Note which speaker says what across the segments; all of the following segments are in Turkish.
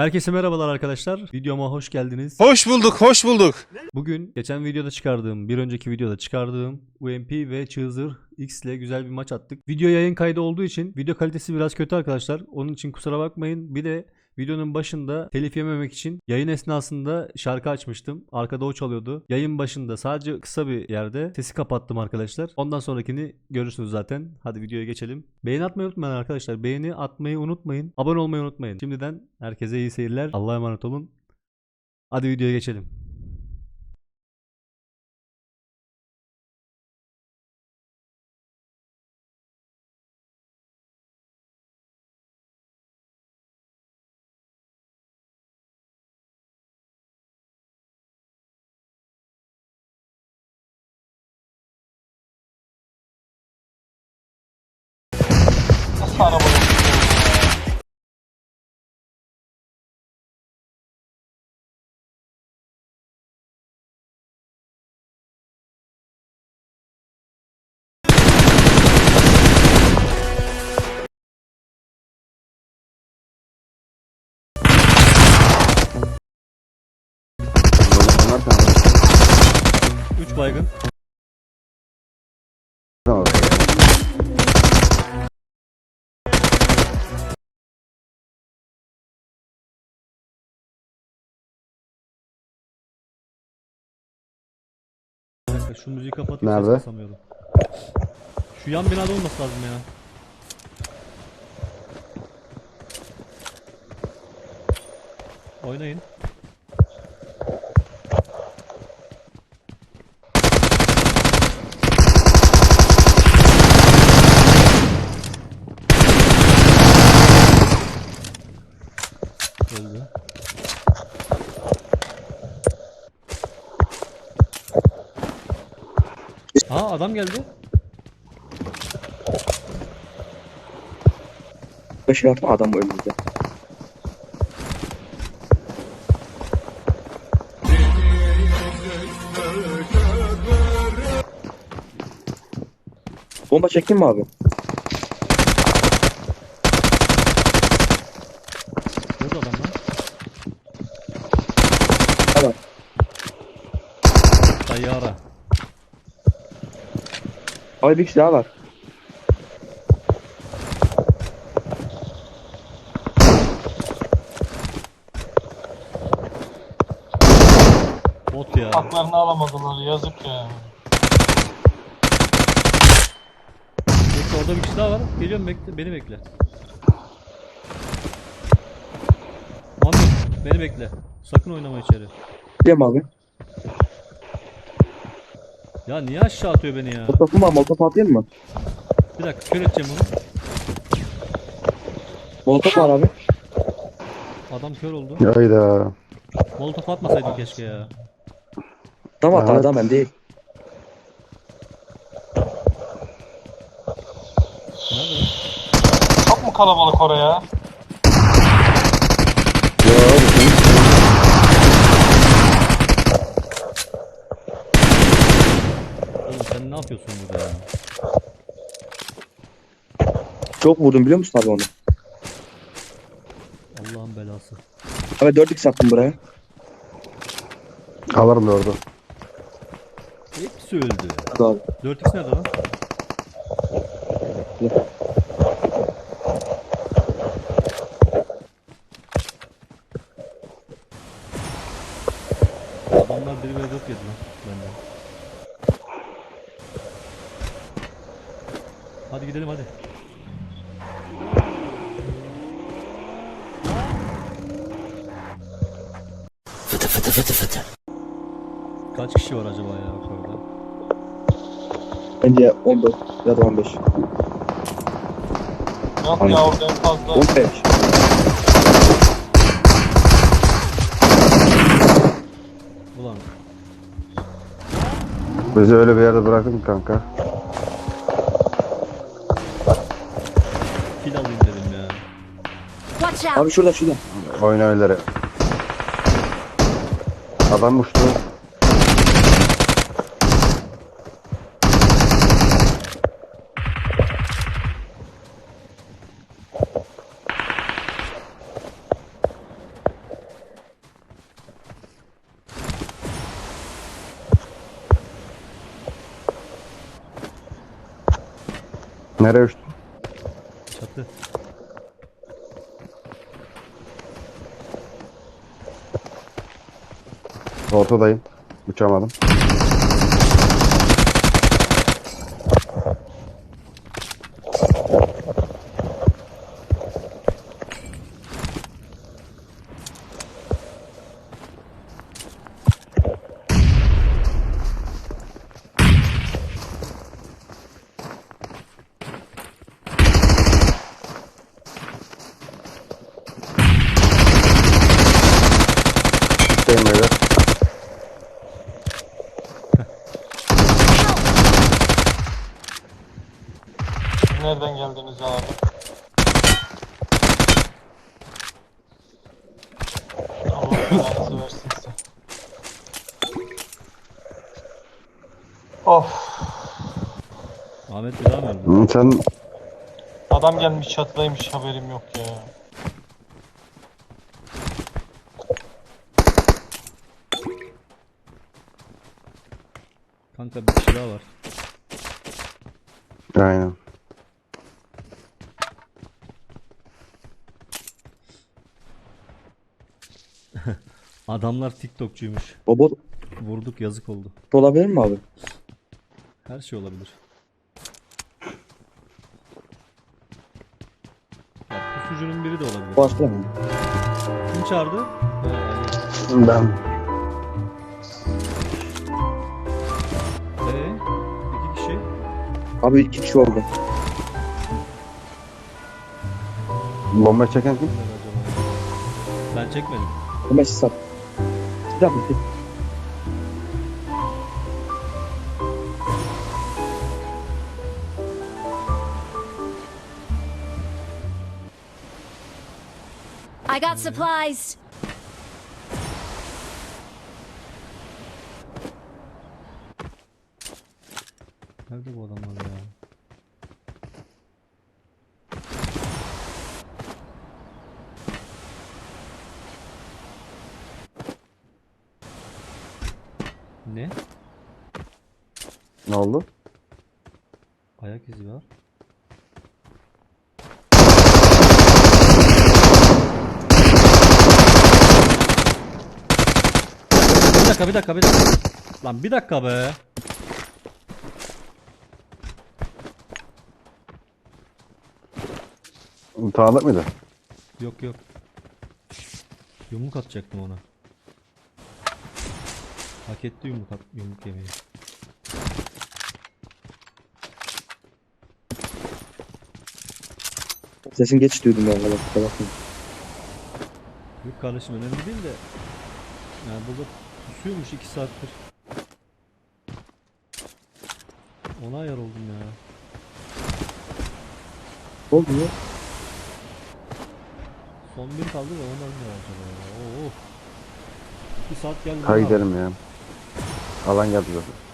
Speaker 1: Herkese merhabalar arkadaşlar. Videoma hoş geldiniz.
Speaker 2: Hoş bulduk, hoş bulduk.
Speaker 1: Bugün geçen videoda çıkardığım, bir önceki videoda çıkardığım UMP ve Çığzır X ile güzel bir maç attık. Video yayın kaydı olduğu için video kalitesi biraz kötü arkadaşlar. Onun için kusura bakmayın. Bir de videonun başında telif yememek için yayın esnasında şarkı açmıştım. Arkada o çalıyordu. Yayın başında sadece kısa bir yerde sesi kapattım arkadaşlar. Ondan sonrakini görürsünüz zaten. Hadi videoya geçelim. Beğeni atmayı unutmayın arkadaşlar. Beğeni atmayı unutmayın. Abone olmayı unutmayın. Şimdiden herkese iyi seyirler. Allah'a emanet olun. Hadi videoya geçelim.
Speaker 3: Nasıl araba?
Speaker 1: Üç baygın. Bir dakika şu müziği kapatayım
Speaker 4: Nerede?
Speaker 1: ses basamıyorum. Şu yan binada olması lazım ya. Oynayın. Aa adam geldi.
Speaker 5: Beş atma adam önümüzde. Bomba çektin mi abi?
Speaker 1: Burada adam lan.
Speaker 5: Tamam.
Speaker 1: Tayyara.
Speaker 5: Abi bir kişi daha var.
Speaker 1: Bot ya.
Speaker 3: Haklarını alamadılar yazık ya.
Speaker 1: Bekle orada bir kişi daha var. Geliyorum bekle. Beni bekle. Muhammed beni bekle. Sakın oynama içeri.
Speaker 5: Gideyim abi.
Speaker 1: Ya niye aşağı atıyor beni ya?
Speaker 5: Molotofu var. Molotof atayım mı?
Speaker 1: Bir dakika kör edeceğim onu.
Speaker 5: Molotof var abi.
Speaker 1: Adam kör oldu.
Speaker 4: Hayda.
Speaker 1: Molotof atmasaydın keşke ya.
Speaker 5: Adam at
Speaker 4: Evet.
Speaker 5: adam ben değil.
Speaker 1: Nerede?
Speaker 3: Çok mu kalabalık oraya?
Speaker 5: Yo abi.
Speaker 1: Oğlum sen ne yapıyorsun burada ya?
Speaker 5: Çok vurdum biliyor musun abi onu?
Speaker 1: Allah'ın belası.
Speaker 5: Abi 4x attım buraya.
Speaker 4: Alırım da orada.
Speaker 1: Hepsi öldü.
Speaker 5: Hadi abi.
Speaker 1: 4x nerede lan? Adamlar 1 ve 4 yedi lan Hadi gidelim hadi. Kaç kişi var acaba ya yukarıda?
Speaker 5: Bence 14 ya da 15.
Speaker 3: Yok
Speaker 5: Aynen.
Speaker 3: ya orada en fazla.
Speaker 5: 15.
Speaker 1: Ulan
Speaker 4: Bizi öyle bir yerde bırakın kanka.
Speaker 5: Abi şurada şurada.
Speaker 4: Oyna öylere. Adam uçtu. Nereye
Speaker 1: uçtu?
Speaker 4: Ortadayım. Uçamadım. Şeyim böyle.
Speaker 3: Nereden geldiniz abi? Allah belanızı versin size. Of.
Speaker 1: Ahmet bir daha mı öldü?
Speaker 4: Hı, Sen
Speaker 3: Adam gelmiş çatıdaymış haberim yok ya.
Speaker 1: Kanka bir kişi daha var.
Speaker 4: Aynen.
Speaker 1: Adamlar TikTokçuymuş.
Speaker 5: O bot
Speaker 1: Vurduk yazık oldu.
Speaker 5: olabilir mi abi?
Speaker 1: Her şey olabilir. Pusucunun biri de olabilir.
Speaker 5: Başka mı?
Speaker 1: Kim çağırdı?
Speaker 4: Ben
Speaker 1: Ee, iki kişi.
Speaker 5: Abi iki kişi oldu.
Speaker 4: bomba çeken kim?
Speaker 1: Ben çekmedim.
Speaker 5: Siz sat. Siz yapın
Speaker 6: I got supplies.
Speaker 1: Nerede bu adamlar ya? Ne?
Speaker 4: Ne oldu?
Speaker 1: Ayak izi var. Dakika bir dakika bir dakika. Lan bir dakika be.
Speaker 4: Tanıdık mıydı?
Speaker 1: Yok yok. Yumruk atacaktım ona. Hak etti yumruk, at, yumruk yemeyi.
Speaker 5: Sesin geç duydum kusura bakmayın.
Speaker 1: Yok kardeşim önemli değil de. Yani burada pusuyormuş 2 saattir. Ona ayar oldum ya.
Speaker 5: Oldu ya?
Speaker 1: Son bir kaldı da ondan ne acaba ya? Oo. 2 saat geldi.
Speaker 4: Hadi gidelim ya. Alan geldi zaten.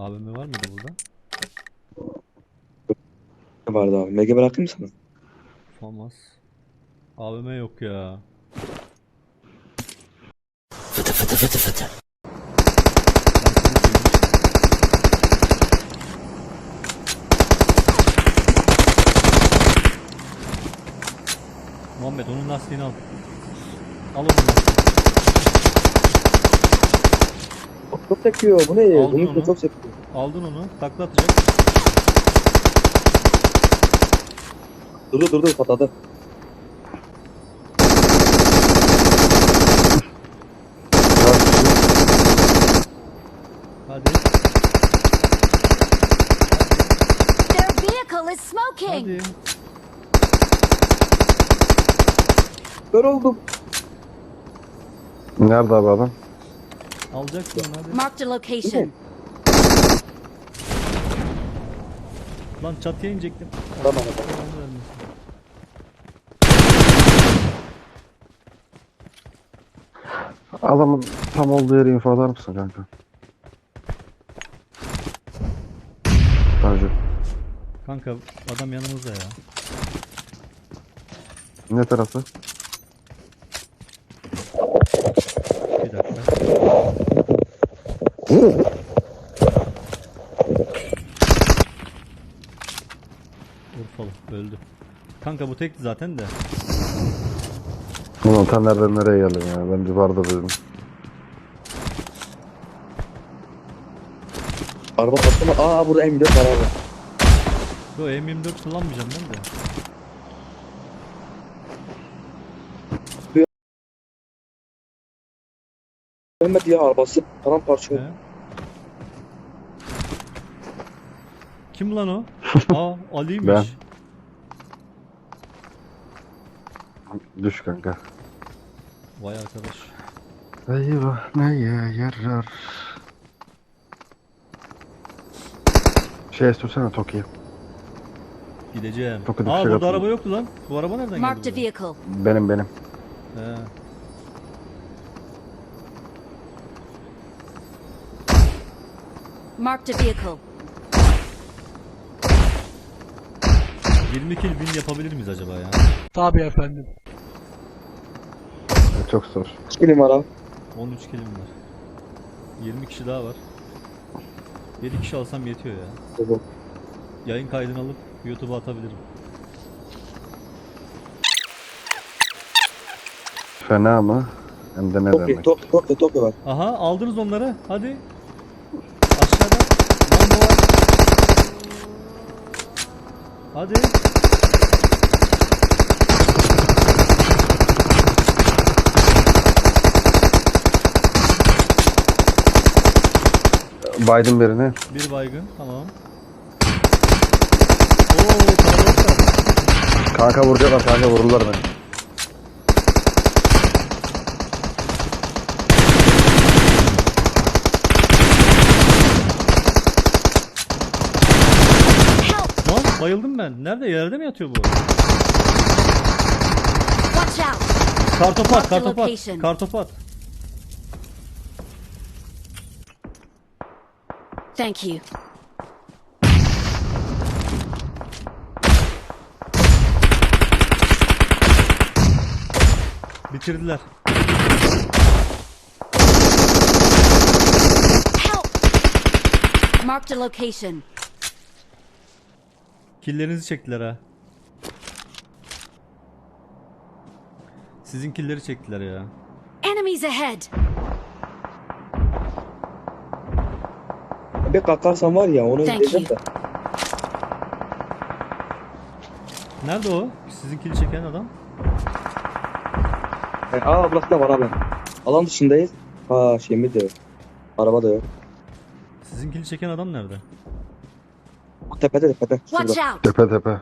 Speaker 1: AVM var mıydı burada?
Speaker 5: Ne vardı abi? Mega bırakayım mı sana?
Speaker 1: Olmaz. AVM yok ya. Muhammed onun lastiğini al. Al onun lastiğini.
Speaker 5: Çok, çok sekiyor. Bu ne?
Speaker 1: Aldın
Speaker 5: Bunun
Speaker 1: onu.
Speaker 5: çok sekiyor.
Speaker 1: Aldın onu. Takla atacak.
Speaker 5: Durdu durdu patladı.
Speaker 1: Hadi.
Speaker 6: Their vehicle is smoking.
Speaker 1: Hadi.
Speaker 5: Kör oldum.
Speaker 4: Nerede abi adam?
Speaker 1: Alacaksın hadi.
Speaker 6: Marked a location.
Speaker 1: Lan çatıya inecektim.
Speaker 5: Tamam, tamam.
Speaker 4: Adamın tam olduğu yeri info eder misin kanka? Tanju.
Speaker 1: Kanka adam yanımızda ya.
Speaker 4: Ne tarafı?
Speaker 1: Bir dakika. Urfalı öldü. Kanka bu tekti zaten de.
Speaker 4: Ulan sen nereden nereye geldin ya? Ben bir barda dedim.
Speaker 5: Araba patlama. Aa burada M4 var abi.
Speaker 1: Yo M24 kullanmayacağım ben de.
Speaker 5: Ölmedi ya arabası. Paramparça oldu.
Speaker 1: He? Kim lan o? Aa Ali'ymiş.
Speaker 4: Ben. Düş kanka.
Speaker 1: Vay arkadaş.
Speaker 4: Eyvah neye yarar? Şey sürsene Toki'yi.
Speaker 1: Gideceğim.
Speaker 4: Çok kötü
Speaker 1: Aa
Speaker 4: şey
Speaker 1: burada
Speaker 4: yaptım.
Speaker 1: araba yoktu lan. Bu araba nereden
Speaker 6: Marked a
Speaker 1: geldi?
Speaker 6: vehicle.
Speaker 4: Benim benim.
Speaker 1: buraya? He.
Speaker 6: Marked a vehicle.
Speaker 1: 20 kill win yapabilir miyiz acaba ya?
Speaker 4: Çok zor.
Speaker 5: Kilim var abi.
Speaker 1: 13 killim var. 20 kişi daha var. 7 kişi alsam yetiyor ya.
Speaker 5: Tamam.
Speaker 1: Yayın kaydını alıp YouTube'a atabilirim.
Speaker 4: Fena mı? Hem de ne demek?
Speaker 5: Tokyo, Tokyo, Tokyo var.
Speaker 1: Aha aldınız onları. Hadi. Aşağıda. Lamba var. Hadi.
Speaker 4: Biden birini.
Speaker 1: Bir baygın. Tamam. Oo kalabalık var.
Speaker 4: Kanka vuracaklar kanka vururlar beni.
Speaker 1: Lan bayıldım ben. Nerede? Yerde mi yatıyor bu?
Speaker 6: Watch out!
Speaker 1: Kartopat,
Speaker 6: Mark the
Speaker 1: kartopat.
Speaker 6: location.
Speaker 1: Kartopat.
Speaker 6: Thank you.
Speaker 1: Bitirdiler.
Speaker 6: Help! Marked a location.
Speaker 1: Killerinizi çektiler ha. Sizin killeri çektiler ya.
Speaker 6: Enemies ahead!
Speaker 5: Bir kalkarsan var ya onu
Speaker 6: Thank
Speaker 5: izleyeceğim de.
Speaker 1: Nerede o? Sizin kili çeken adam.
Speaker 5: E, aa burası da var abi. Alan dışındayız. Ha şeyimiz de yok. Araba da yok.
Speaker 1: Sizin kili çeken adam nerede?
Speaker 5: Bu tepede tepede.
Speaker 6: Watch
Speaker 5: Şurada.
Speaker 6: out!
Speaker 4: Tepe tepe.
Speaker 5: Lan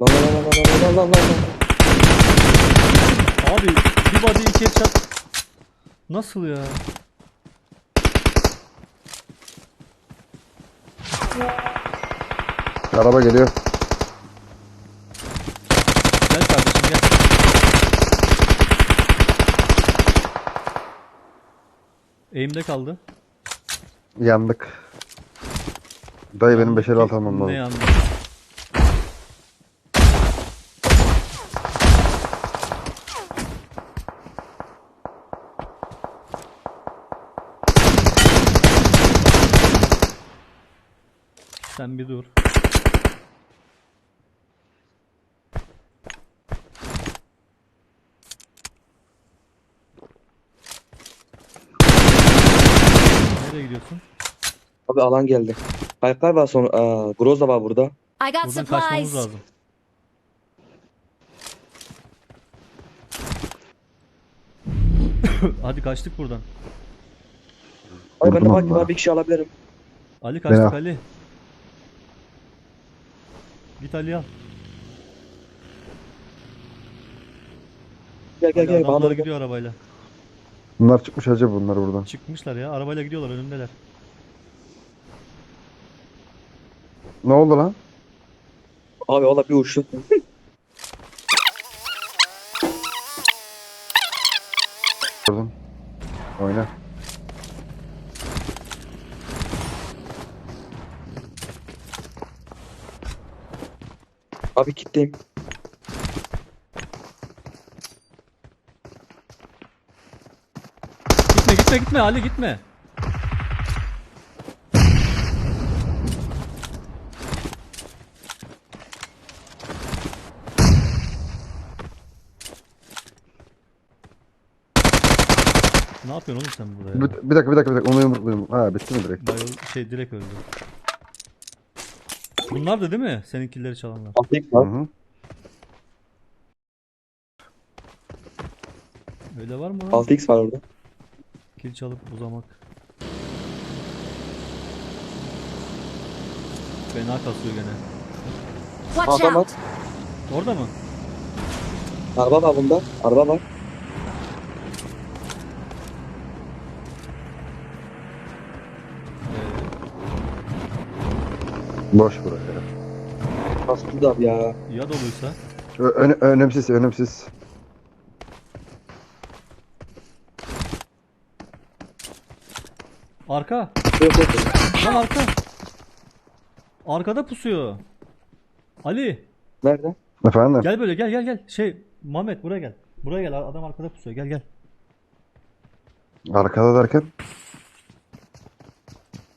Speaker 5: lan lan lan lan lan lan lan.
Speaker 1: Abi bir body iki headshot. Nasıl ya?
Speaker 4: Araba geliyor.
Speaker 1: Gel kardeşim gel. Eğimde kaldı.
Speaker 4: Yandık. Dayı benim 5 56 almam
Speaker 1: Ne
Speaker 4: lazım.
Speaker 1: yandı? Sen bir dur. Nereye gidiyorsun?
Speaker 5: Abi alan geldi. Kaykay var sonra. Aa, Groza var burada.
Speaker 6: I got
Speaker 1: Buradan kaçmamız
Speaker 6: supplies.
Speaker 1: lazım. Hadi kaçtık buradan.
Speaker 5: Ay ben de
Speaker 4: Vurdum
Speaker 5: bak bir kişi alabilirim.
Speaker 1: Ali kaçtık
Speaker 4: al.
Speaker 1: Ali. Git Ali al.
Speaker 5: Gel gel
Speaker 1: Ali
Speaker 5: gel.
Speaker 1: Adamlar gidiyor arabayla.
Speaker 4: Bunlar çıkmış acaba bunlar buradan.
Speaker 1: Çıkmışlar ya. Arabayla gidiyorlar önümdeler.
Speaker 4: Ne oldu lan?
Speaker 5: Abi valla bir uçtum.
Speaker 4: Gördüm. Oyna.
Speaker 5: Abi kitleyim.
Speaker 1: Gitme gitme Ali gitme. Ne yapıyorsun oğlum sen burada ya?
Speaker 4: Bir, bir dakika bir dakika bir dakika onu yumruklayayım. Ha bitti mi direkt?
Speaker 1: Bayıl şey direkt öldü. Bunlar da değil mi? Seninkileri çalanlar.
Speaker 5: Atlayıp
Speaker 4: Hı
Speaker 5: var.
Speaker 4: hı.
Speaker 1: Öyle var mı lan?
Speaker 5: 6x var orada.
Speaker 1: Kil çalıp uzamak. Fena kasıyor gene.
Speaker 6: Watch
Speaker 5: Adam
Speaker 6: out!
Speaker 1: Orada mı?
Speaker 5: Araba var bunda. Araba var.
Speaker 1: Ee,
Speaker 4: Boş buraya.
Speaker 5: Bastı da ya.
Speaker 1: ya doluysa?
Speaker 4: Ö- öne- önemsiz önemsiz.
Speaker 1: Arka.
Speaker 5: Yok yok.
Speaker 1: Lan arka. Arkada pusuyor. Ali
Speaker 5: Nerede?
Speaker 4: Efendim?
Speaker 1: gel böyle gel gel gel. Şey Muhammed buraya gel. Buraya gel adam arkada pusuyor gel gel.
Speaker 4: Arkada derken?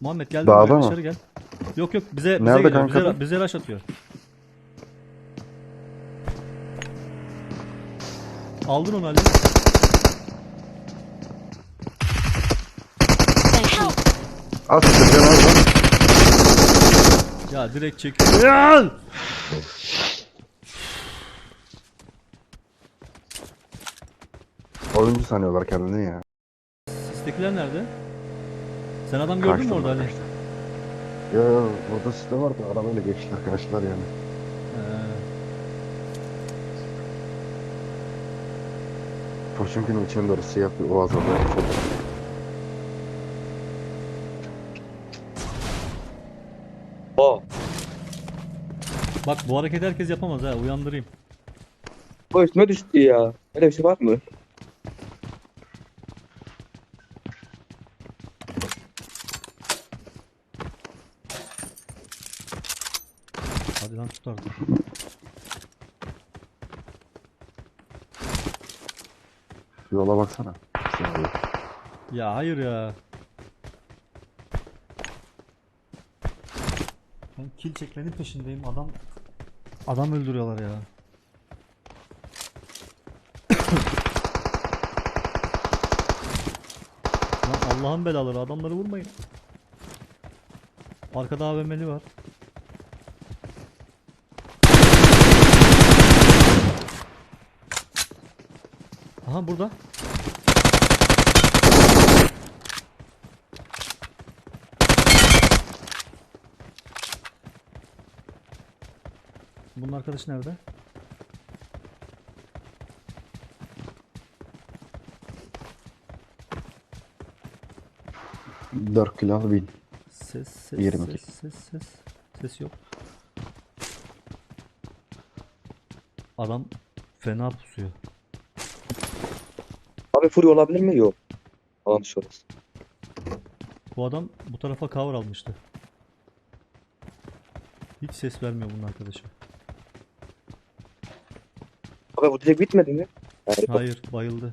Speaker 1: Muhammed gel
Speaker 4: Dağda
Speaker 1: buraya
Speaker 4: mı?
Speaker 1: dışarı gel. Yok yok bize bize
Speaker 4: Nerede
Speaker 1: geliyor.
Speaker 4: kanka?
Speaker 1: Bize, bize rush atıyor. Aldın onu Ali.
Speaker 6: Thank you.
Speaker 4: Az sıkıntı nerede?
Speaker 1: Ya direkt çekiyor. Ya!
Speaker 4: Oyuncu sanıyorlar kendini ya.
Speaker 1: Sistekiler nerede? Sen adam gördün mü
Speaker 4: Kaçtım
Speaker 1: orada Ali?
Speaker 4: kaçtım. Ya ya burada sistem vardı arabayla geçtiler kaçtılar yani.
Speaker 1: Ee,
Speaker 4: Poçinki'nin içine doğru siyah bir oğaz orada.
Speaker 5: Aa.
Speaker 1: bak bu hareketi herkes yapamaz ha uyandırayım.
Speaker 5: O üstüme düştü ya. Öyle bir şey var mı?
Speaker 1: Hadi lan tut artık.
Speaker 4: Yola baksana.
Speaker 1: Ya hayır ya. Kill çekmenin peşindeyim adam adam öldürüyorlar ya. Lan Allah'ın belaları adamları vurmayın. Arkada AVM'li var. Aha burada. Bunun arkadaşı nerede?
Speaker 4: Dört kilo bin.
Speaker 1: Ses ses
Speaker 4: 22.
Speaker 1: ses ses ses. Ses yok. Adam fena pusuyor.
Speaker 5: Abi fury olabilir mi? Yok. Alan dışı orası.
Speaker 1: Bu adam bu tarafa cover almıştı. Hiç ses vermiyor bunun arkadaşı.
Speaker 5: Abi bu direkt bitmedi mi? Yani
Speaker 1: Hayır bayıldı.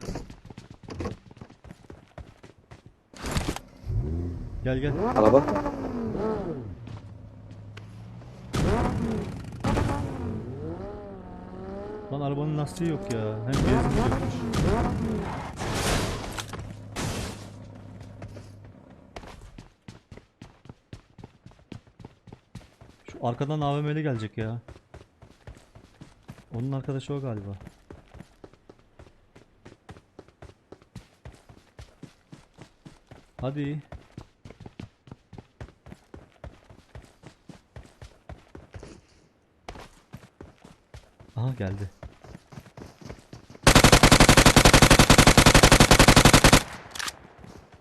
Speaker 1: Gel gel.
Speaker 5: araba.
Speaker 1: Lan arabanın lastiği yok ya. Hem benzin yokmuş. Şu arkadan AVM'li gelecek ya. Onun arkadaşı o galiba. Hadi. Aha geldi.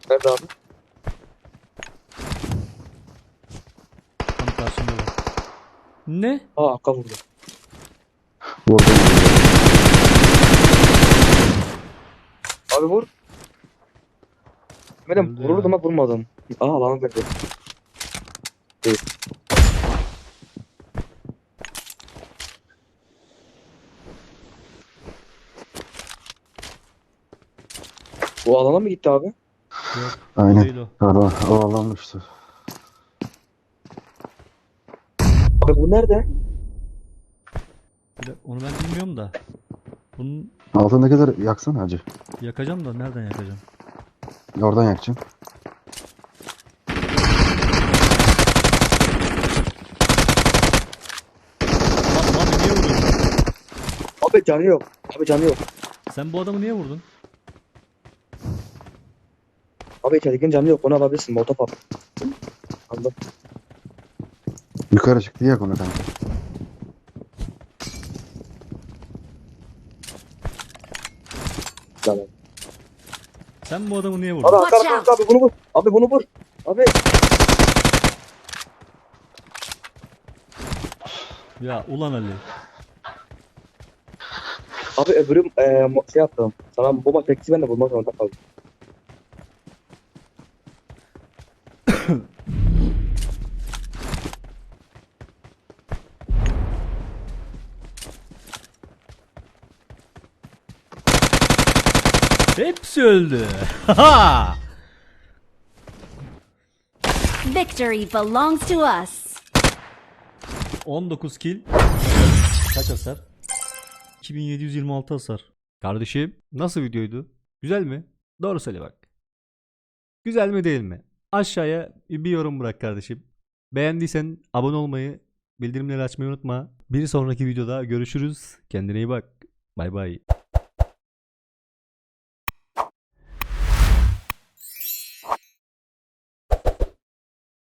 Speaker 5: Nerede abi?
Speaker 1: Tam karşımda. Ne?
Speaker 5: Aa arka vurdu. Abi vur. Demedim
Speaker 1: Öldü
Speaker 5: vururdum
Speaker 1: ya.
Speaker 5: ama vurmadım. Aa lan dedi. Bu alana mı gitti abi?
Speaker 4: Aynen.
Speaker 1: Değil o.
Speaker 4: Ara, o alanmıştır.
Speaker 5: Abi bu nerede?
Speaker 1: Onu ben bilmiyorum da. Bunun
Speaker 4: Altındakileri yaksana hacı.
Speaker 1: yakacağım da nereden yakacağım?
Speaker 4: Oradan yakacaksın.
Speaker 1: Lan abi niye?
Speaker 5: Abi canı yok. Abi canı yok.
Speaker 1: Sen bu adamı niye vurdun?
Speaker 5: Abi içeridekinin canı yok. Onu alabilirsin. Molotov at. Aldım.
Speaker 4: Yukarı çıktı yak onu kanka.
Speaker 5: Tamam.
Speaker 1: Sen bu adamı niye
Speaker 5: Abi
Speaker 1: vurdun?
Speaker 5: arka
Speaker 6: Watch
Speaker 5: arka
Speaker 6: out.
Speaker 5: abi bunu vur. Abi bunu vur. Abi.
Speaker 1: Ya ulan Ali.
Speaker 5: Abi öbürü e, mo- şey yaptım. Sana bu maç eksi ben de bulmak zorunda kaldım.
Speaker 1: Hepsi öldü.
Speaker 6: Victory belongs to us.
Speaker 1: 19 kill. Kaç hasar? 2726 hasar. Kardeşim nasıl videoydu? Güzel mi? Doğru söyle bak. Güzel mi değil mi? Aşağıya bir yorum bırak kardeşim. Beğendiysen abone olmayı, bildirimleri açmayı unutma. Bir sonraki videoda görüşürüz. Kendine iyi bak. Bay bay.